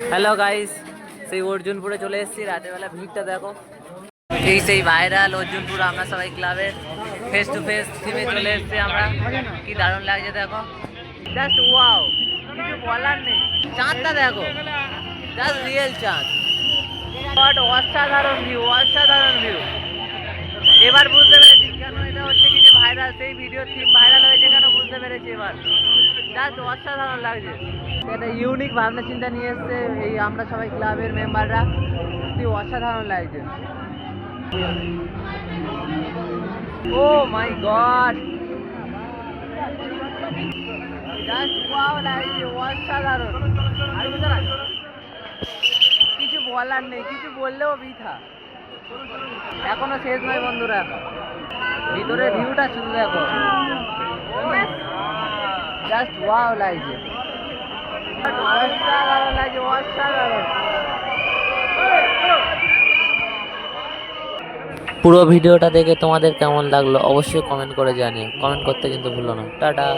Hello guys সেই অর্জুনপুরে চলে এসেছি। রাতের বেলা ভিড়টা দেখো। এই সেই ভাইরাল অর্জুনপুর, আমরা সবাই ক্লাবের ফেস টু ফেস থিমে চলে এসেছি আমরা। কি দারুণ লাগছে দেখো। জাস্ট ওয়াও কিছু বলার নেই। চাঁদটা দেখো। জাস্ট রিয়েল চাঁদ। বাট অসাধারণ ভিউ অসাধারণ ভিউ এবার বুঝতে পেরেছি কেন এটা হচ্ছে কি যে ভাইরাল সেই ভিডিও থিম ভাইরাল হয়েছে কেন জাস্ট অসাধারণ লাগছে। একটা ইউনিক ভাবনা চিন্তা নিয়ে এসছে এই আমরা সবাই ক্লাবের মেম্বাররা। কি অসাধারণ লাগছে। Oh my God. অসাধারণ? কিছু বলার নেই, কিছু বললেও বৃথা। এখনও শেষ নয় বন্ধুরা। ভিতরে ভিউটা শুধু দেখো। জাস্ট ওয়াও লাগছে অসাধারণ লাগছে অসাধারণ। পুরো ভিডিওটা দেখে তোমাদের কেমন লাগল অবশ্যই কমেন্ট করে জানিও। কমেন্ট করতে কিন্তু ভুলো না। টাটা।